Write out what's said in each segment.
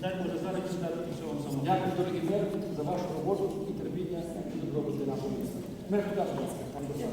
Дай Боже, зараз дати і цього самого. Дякую, дорогі мер, за вашу роботу і терпіння і добробут для нашого міста. Мер, будь ласка, пан Богдан.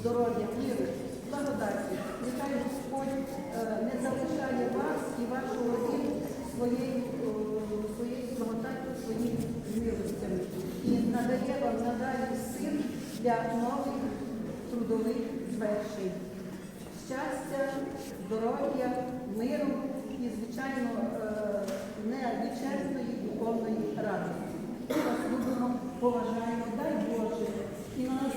здоров'я, миру, благодаті. Нехай Господь е, не залишає вас і вашу родину своєю благодаттю, своїм милостями. І надає вам надалі сил для нових трудових звершень. Щастя, здоров'я, миру і, звичайно, е, невічесної духовної радості. Ми вас любимо, поважаємо, дай Боже. І на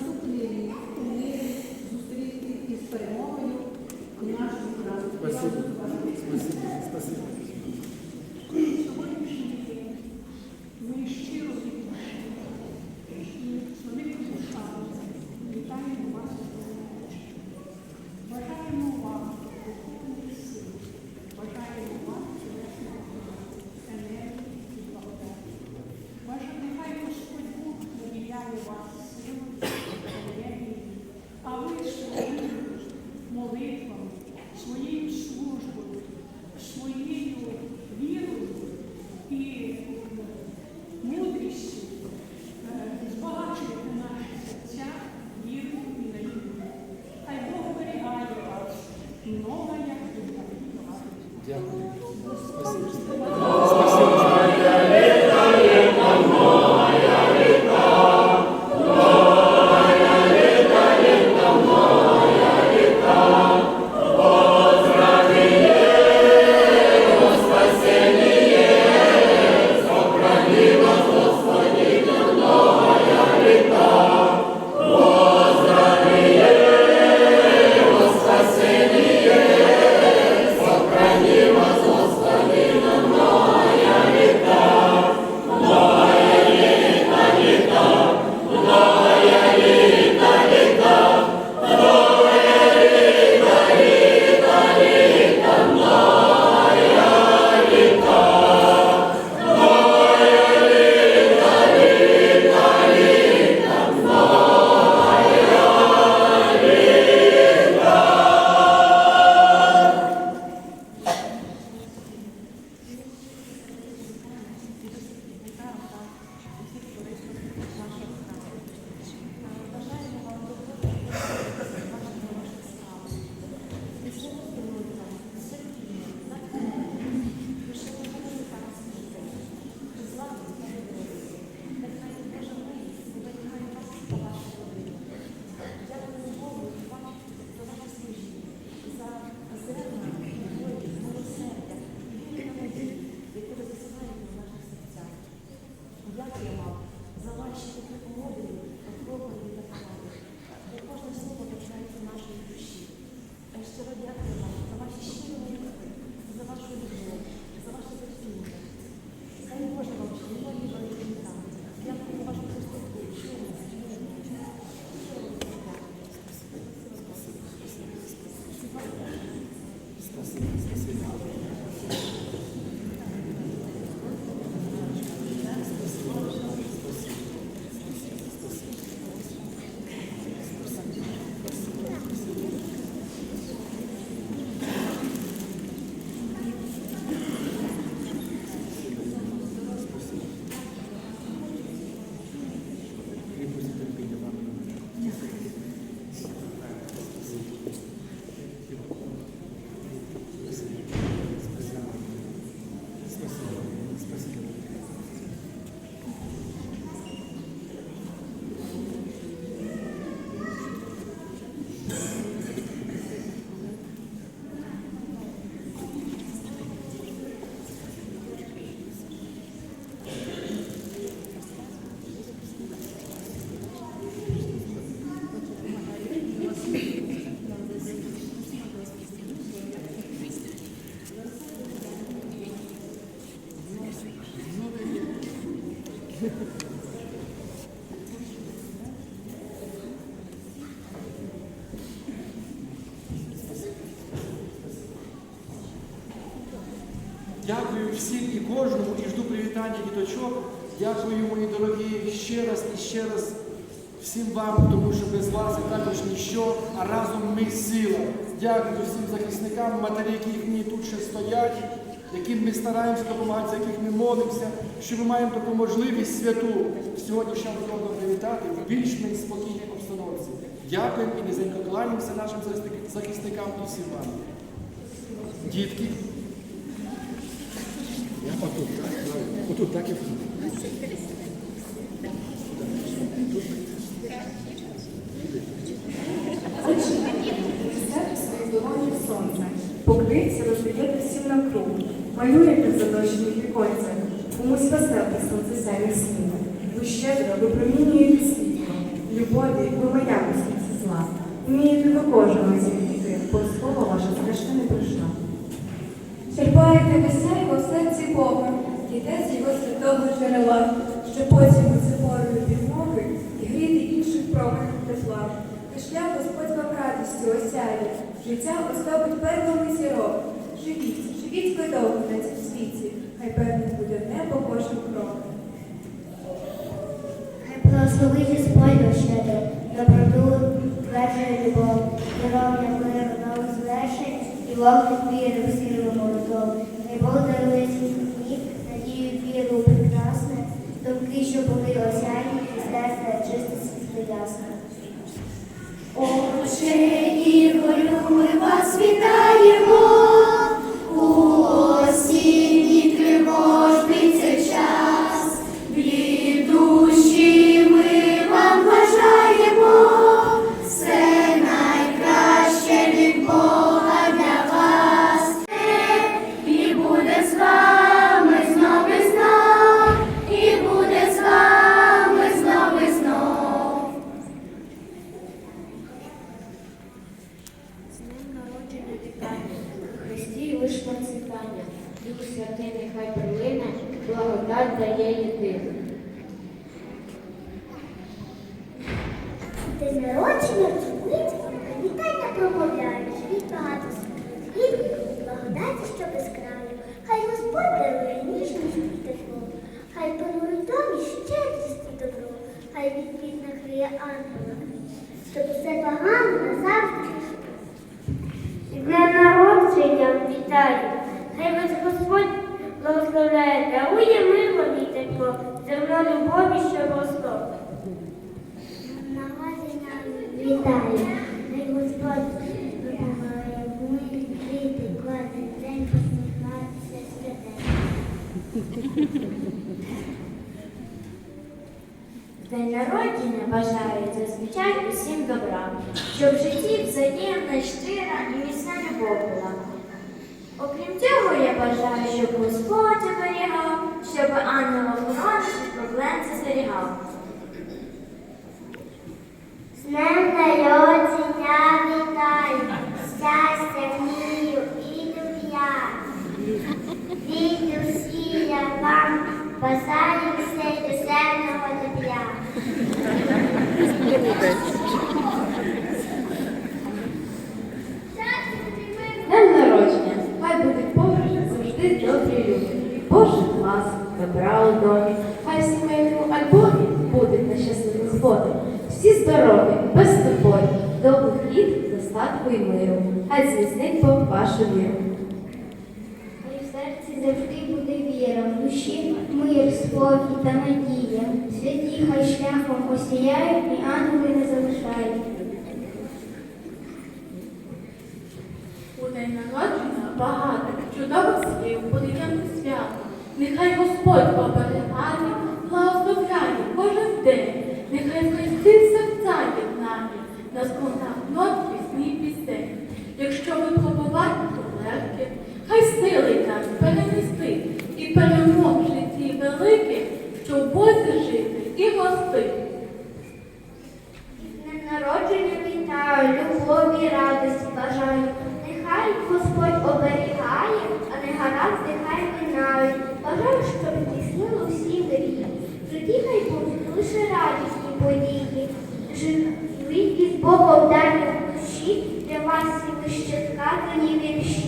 Дякую всім і кожному і жду привітання діточок. Дякую, мої дорогі, ще раз і ще раз всім вам, тому що без вас і також ніщо, а разом ми сила. Дякую всім захисникам, матері, які мені тут ще стоять, яким ми стараємося допомагати, за яких ми молимося, що ми маємо таку можливість святу сьогодні ще привітати в більш-менш спокійній обстановці. Дякуємо і низенько кланяємося нашим захисникам і всім вам. Дітки. Я отут, так? Отут, так Взяти свої долоні в сонце, покриться, роздаєте всім на круг, малюєте в задощених віконцях, комусь веселки сонце сяє сніг. Ви щедро випромінюєте світло, любові, ви маякості зла. Вмієте до кожного зігріти, бо слово ваше зрешта не прийшла. Черпаєте весельго в серці Бога, йде з його святого джерела, що потім у підмоги і гріти інших променем тепла. І шлях Господь вам радістю осяє, життя оздобить перлами зірок. Живіть, живіть ви довго на цьому світі, хай певним буде небо кожен крок. Хай благословить Господь щедро, доброту, тверджує любов, здоров'я, миру, нових звершень і вогник віри в силу молитву. Хай Бог дарує світлі, надію віру у прекрасне, думки, що були осяйні, і серце чисте світло ясне. Отче Ігорю, ми вас вітаємо Дух Святий нехай прилине, благодать дає єдину. День народження вчинить, вітання промовляє, живіть багато світу, благодаті, що без краю. Хай Господь дарує ніжність і тепло, хай панують домі щедрість і добро, хай від бід накриє ангела, щоб усе погано назавжди пішло. З днем народження вітаю, хай вас Господь благословляє, дарує мир вам і тепло, зерно любові, що росло. Народження вітаю, хай Господь допомагає мої квіти, кожен день посміхатися святе. День народження бажаю зазвичай усім добра, щоб в житті взаємна, щира і міцна любов була. Окрім цього, я бажаю, щоб Господь оберігав, щоб ангел-охоронець від проблем застерігав. З днем народження вітаю, щастя, мрію і люб'я. Від душі я вам бажаю все душевного тепла. День народження завжди добрі люди. Божий клас, добра у домі, хай в сімейному альбомі будуть на щасливих фото. Всі здорові, без турботи, довгих літ, достатку і миру. Хай зміцнить Вашу в серці завжди буде віра, в душі мир, спокій та надія. Святі хай шляхом осіяють і ангели не залишають. У день народження багато чудових слів, подив'яне свято. Нехай Господь оберігає, благословляє кожен день. Нехай в Христі серця єднає, на складах нот пісні пісень. Якщо випробувати то легке, хай сили нас перенести і перемог в житті велике, що в Бозі жити і гости. З Днем народження вітаю, любові, радості бажаю. Нехай Господь оберігає, а не гаразд нехай минають. Бажаю, щоб тіснило всі мрії. В житті хай будуть лише радісні події. Живіть із Богом далі в душі, для вас і ще сказані вірші.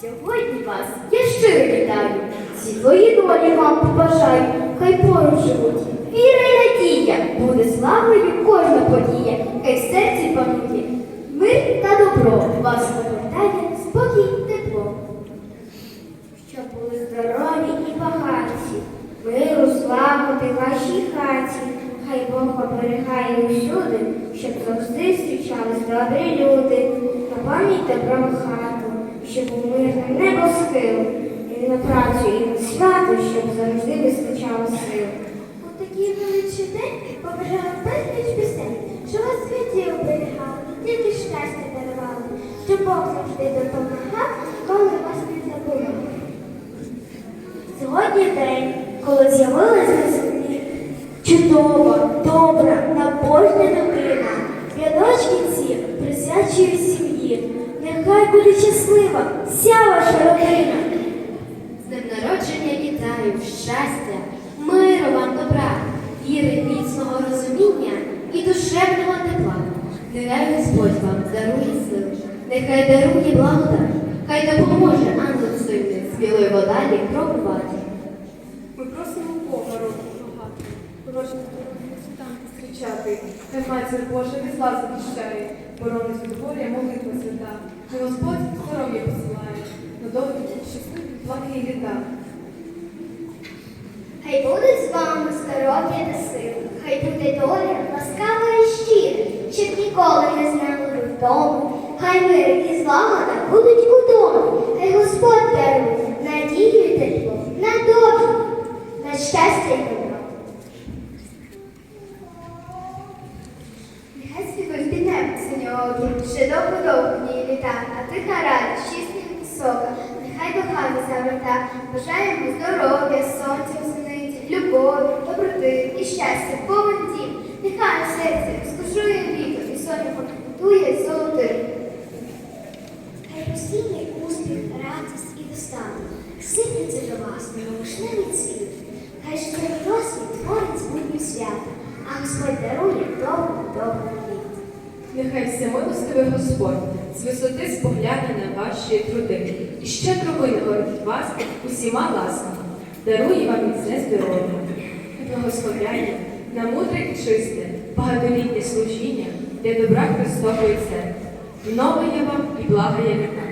Сьогодні вас я щиро вітаю, твої долі вам побажаю, хай поруч живуть. Віра і надія, буде славною кожна подія, хай в серці панує. Мир та добро. Вас повертає, спокій, тепло. Щоб були здорові і багаті, миру, славити вашій хаті, хай Бог оберігає усюди, щоб завжди зустрічались добрі люди, на пам'ять добром хату, щоб у мирне небо схил, і на працю, і на свято, щоб завжди вистачало сил. У такий величий день побажала безліч пісень, що вас святі оберігали, тільки щастя дарували, щоб Бог завжди допомагав, коли вас не забував. Сьогодні день, коли з'явилась на землі чудова, добра, набожна людина. Рядочки ці присвячую сім'ї. Нехай буде щаслива вся ваша родина. З днем народження вітаю, щастя, миру вам добра, віри міцного розуміння і душевного тепла. Нехай Господь вам дарує сили, нехай дарує благодать, хай допоможе ангел сильний з білої водані пробувати. Ми просимо Бога року багато, хороших здоров'я світанки зустрічати. Хай Матір Божа від вас захищає, боронить від горя молитва свята. Хай Господь здоров'я посилає, на довгі, щасливі, благі літа. Хай буде з вами здоров'я та сила, хай буде доля ласкава і щира, щоб ніколи не знали вдома. Хай мир і злагода будуть у домі, хай Господь дарує надію і тепло, на добро, на щастя і добро. Нехай світуть під небо синьоокі, ще довго-довго в ній літа, а тиха радість, чиста і висока, нехай до хати заверта, бажаємо здоров'я, сонця в любові, доброти і щастя, повен дім, нехай у серці розкошує вітер і сонячно квітує золотим. Хай постійний успіх, вишневий цвіт. Хай ж цей досвід творить збудні свята, а Господь дарує добру, добру літ. Нехай всемилостивий Господь з висоти спогляне на ваші труди і щедро винагородить вас усіма ласками, дарує вам міцне здоров'я благословляє на мудре і чисте, багатолітнє служіння для добра Христової церкви. є вам і благає віка.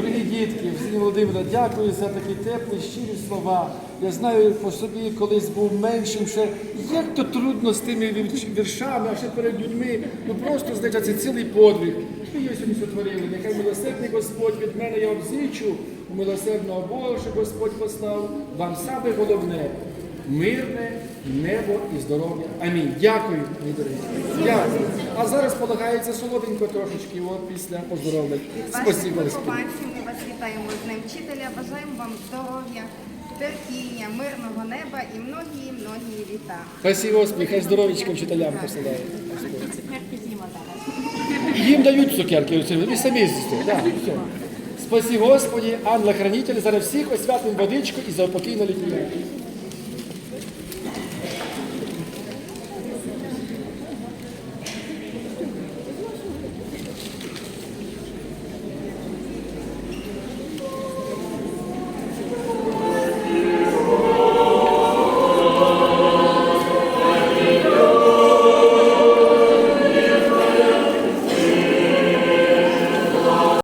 Дорогі дітки, всі Володимира, дякую за такі теплі, щирі слова. Я знаю по собі, колись був меншим ще, як то трудно з тими віршами, а ще перед людьми. Ну просто, знаєте, це цілий подвиг. Ви його сьогодні сотворили. Нехай милосердний Господь від мене я обзичу, у милосердного Бога, що Господь послав. Вам саме головне мирне небо і здоров'я. Амінь. Дякую, мій дорогі. Дякую. А зараз полагається солоденько трошечки, от після поздоровлень. Спасибо. Господи. Ми вас вітаємо з Днем вчителя, бажаємо вам здоров'я, терпіння, мирного неба і многії-многії літа. Спасибо, Господи, хай здоров'ячко вчителям посилає. Їм дають цукерки, оце, ви самі з'їсте. Да, все. Спасибо, Господи, ангел-хранитель, зараз всіх освятим водичку і за упокійну літію.